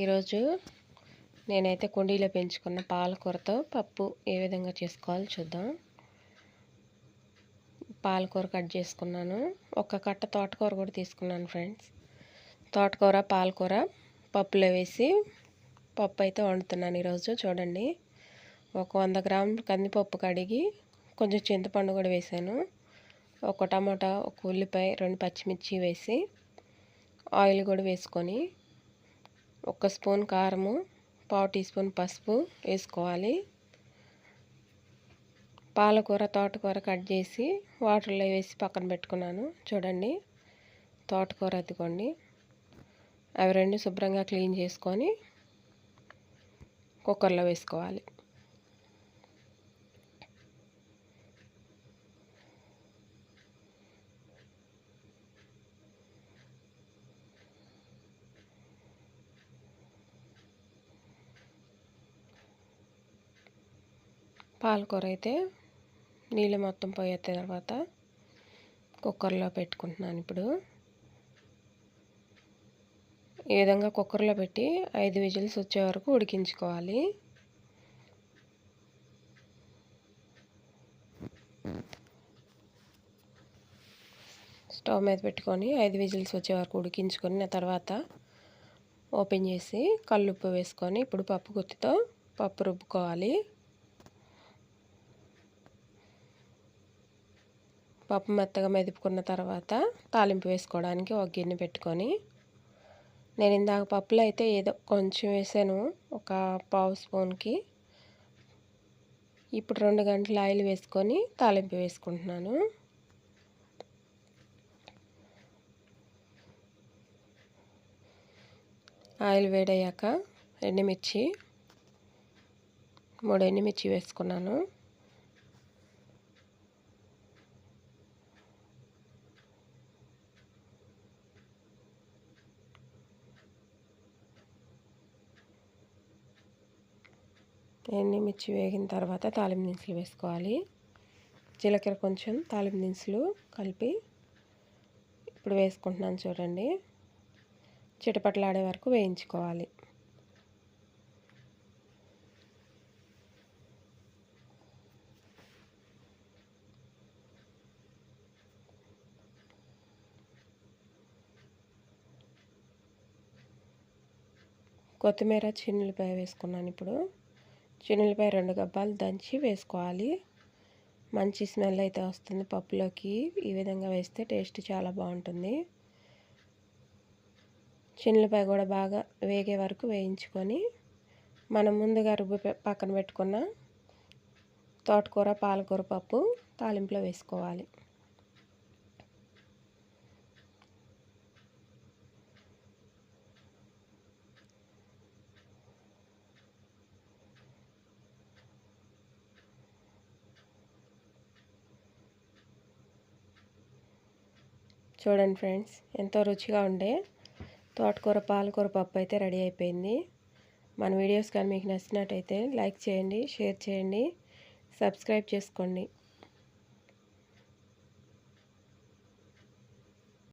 ఈరోజు నేనైతే కుండీలో పెంచుకున్న పాలకూరతో పప్పు ఏ విధంగా చేసుకోవాలో చూద్దాం. పాలకూర కట్ చేసుకున్నాను. ఒక కట్ట తోటకూర కూడా తీసుకున్నాను ఫ్రెండ్స్. తోటకూర పాలకూర పప్పులో వేసి పప్పు అయితే వండుతున్నాను ఈరోజు. చూడండి ఒక వంద గ్రాముల కందిపప్పు కడిగి కొంచెం చింతపండు కూడా వేసాను. ఒక టమాటా ఒక ఉల్లిపాయ రెండు పచ్చిమిర్చి వేసి ఆయిల్ కూడా వేసుకొని ఒక స్పూన్ కారము పావు టీ స్పూన్ పసుపు వేసుకోవాలి. పాలకూర తోటకూర కట్ చేసి వాటర్లో వేసి పక్కన పెట్టుకున్నాను. చూడండి తోటకూర అద్దుకోండి అవి రెండు శుభ్రంగా క్లీన్ చేసుకొని కుక్కర్లో వేసుకోవాలి. పాలకూర అయితే నీళ్ళు మొత్తం పోయే తర్వాత కుక్కర్లో పెట్టుకుంటున్నాను ఇప్పుడు. ఈ విధంగా కుక్కర్లో పెట్టి ఐదు విజిల్స్ వచ్చే వరకు ఉడికించుకోవాలి. స్టవ్ మీద పెట్టుకొని ఐదు విజిల్స్ వచ్చే వరకు ఉడికించుకొని తర్వాత ఓపెన్ చేసి కల్లుప్పు వేసుకొని ఇప్పుడు పప్పు గుత్తితో పప్పు రుబ్బుకోవాలి. పప్పు మెత్తగా మెదుపుకున్న తర్వాత తాలింపు వేసుకోవడానికి ఒక గిన్నె పెట్టుకొని నేను ఇందాక పప్పులో అయితే ఏదో కొంచెం వేసాను ఒక పావు స్పూన్కి. ఇప్పుడు రెండు గంటలు ఆయిల్ వేసుకొని తాలింపు వేసుకుంటున్నాను. ఆయిల్ వేడయ్యాక ఎండుమిర్చి మూడు ఎండుమిర్చి వేసుకున్నాను. ఎండుమిర్చి వేగిన తర్వాత తాలింపు దినుసులు వేసుకోవాలి. జీలకర్ర కొంచెం తాలింపు దినుసులు కలిపి ఇప్పుడు వేసుకుంటున్నాను చూడండి. చిటపట్లాడే వరకు వేయించుకోవాలి. కొత్తిమీర చిన్నులపై వేసుకున్నాను ఇప్పుడు. చిన్నులపాయ రెండు గబ్బాలు దంచి వేసుకోవాలి. మంచి స్మెల్ అయితే వస్తుంది పప్పులోకి. ఈ విధంగా వేస్తే టేస్ట్ చాలా బాగుంటుంది. చిన్నులపాయ కూడా బాగా వేగే వరకు వేయించుకొని మనం ముందుగా రుబ్బు పక్కన పెట్టుకున్న తోటకూర పాలకూర పప్పు తాలింపులో వేసుకోవాలి. చూడండి ఫ్రెండ్స్ ఎంతో రుచిగా ఉండే తోటకూర పాలకూర పప్పు అయితే రెడీ అయిపోయింది. మన వీడియోస్ కానీ మీకు నచ్చినట్టయితే లైక్ చేయండి షేర్ చేయండి సబ్స్క్రైబ్ చేసుకోండి.